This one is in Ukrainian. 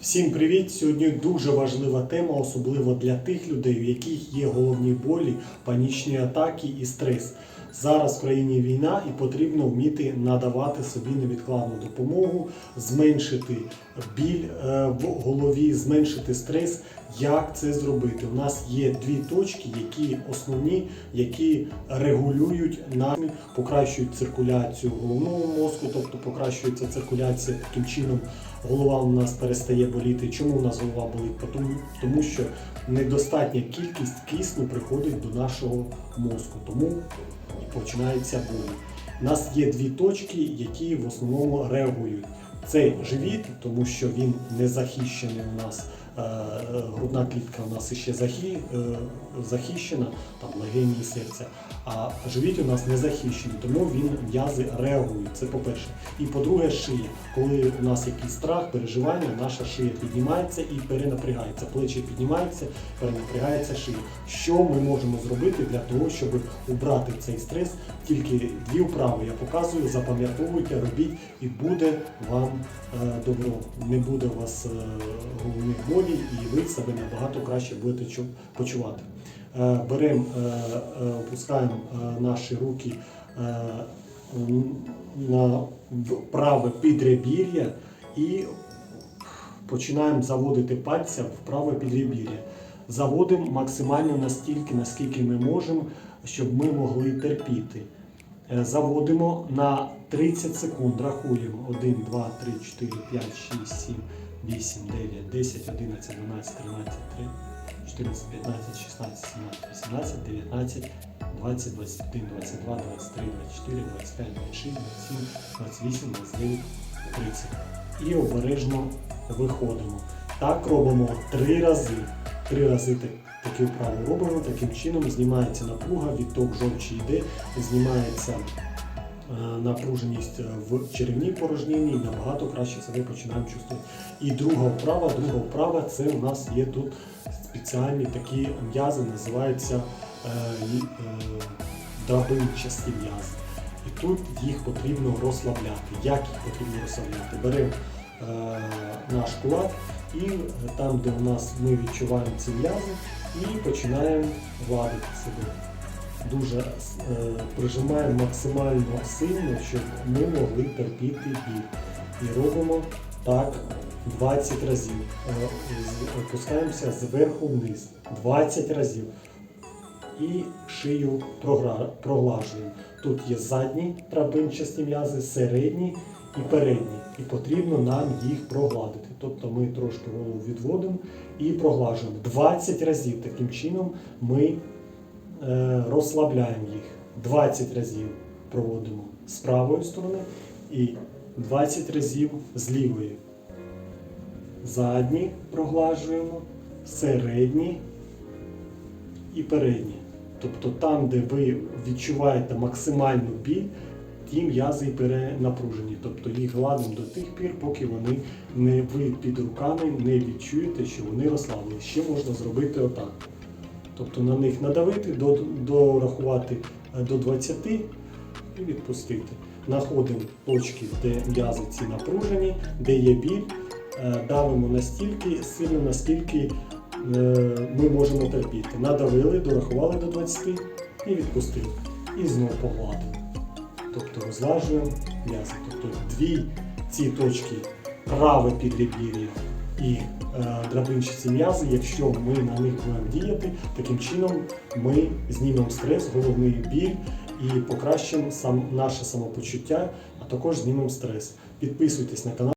Всім привіт! Сьогодні дуже важлива тема, особливо для тих людей, у яких є головні болі, панічні атаки і стрес. Зараз в країні війна і потрібно вміти надавати собі невідкладну допомогу, зменшити біль е, в голові, зменшити стрес. Як це зробити? У нас є дві точки, які основні, які регулюють намір, покращують циркуляцію головного мозку, тобто покращується циркуляція таким чином. Голова у нас перестає боліти. Чому у нас голова болить? Тому, що недостатня кількість кисню приходить до нашого мозку. Тому починається боль. У нас є дві точки, які в основному реагують. Це живіт, тому що він не захищений у нас. Е, е, Грудна клітка у нас ще е, захищена, там легені і серця. А живіт у нас не захищений, тому він м'язи реагують. Це по-перше. І по-друге, шия. Коли у нас якийсь страх, переживання, наша шия піднімається і перенапрягається. Плечі піднімаються, перенапрягається шия. Що ми можемо зробити для того, щоб убрати цей стрес? Тільки дві вправи я показую, запам'ятовуйте, робіть, і буде вам е, добро. Не буде у вас е, головних болей, і ви себе набагато краще будете почувати. Е, Беремо, опускаємо е, наші руки е, на праве підребір'я і починаємо заводити пальця в праве підребір'я. Заводимо максимально настільки, наскільки ми можемо, щоб ми могли терпіти. Е, Заводимо на 30 секунд, рахуємо 1, 2, 3, 4, 5, 6, 7, 8, 9, 10, 11, 12, 13, 3, 14, 15, 16, 17, 18, 19, 20, 21, 22, 23, 24, 25, 26, 27, 28, 29, 30. І обережно виходимо. Так робимо три рази. Три рази такі вправи робимо. Таким чином знімається напруга, відток жовчі йде, знімається е, напруженість в черевній порожнині і набагато краще себе починаємо чувствувати. І друга вправа, друга вправа це у нас є тут спеціальні такі м'язи, називаються е, е, драбинчасті м'язи. І тут їх потрібно розслабляти. Як їх потрібно розслабляти? Беремо е, наш кулак і там, де у нас ми відчуваємо ці м'язи, і починаємо гладити себе. Дуже е, прижимаємо максимально сильно, щоб ми могли терпіти біль. І робимо так 20 разів. Е, Опускаємося зверху вниз. 20 разів. І шию проглажуємо. Тут є задні трапинчасті м'язи, середні і передні. І потрібно нам їх прогладити. Тобто ми трошки голову відводимо і проглажуємо. 20 разів таким чином ми е, розслабляємо їх. 20 разів проводимо з правої сторони і 20 разів з лівої. Задні проглажуємо, середні і передні. Тобто там, де ви відчуваєте максимальну біль, ті м'язи перенапружені. Тобто їх гладимо до тих пір, поки вони не ви під руками не відчуєте, що вони розслаблені. Ще можна зробити отак. Тобто на них надавити, дорахувати е, до 20 і відпустити. Находимо точки, де м'язи ці напружені, де є біль, е, давимо настільки сильно, наскільки е, ми можемо терпіти. Надавили, дорахували до 20 і відпустили. І знову погладили. Тобто розлажуємо м'язи. Тобто дві ці точки праве підребір'я і е, драбинчиці м'язи, якщо ми на них будемо діяти, таким чином ми знімемо стрес, головний біль і покращимо сам, наше самопочуття, а також знімемо стрес. Підписуйтесь на канал.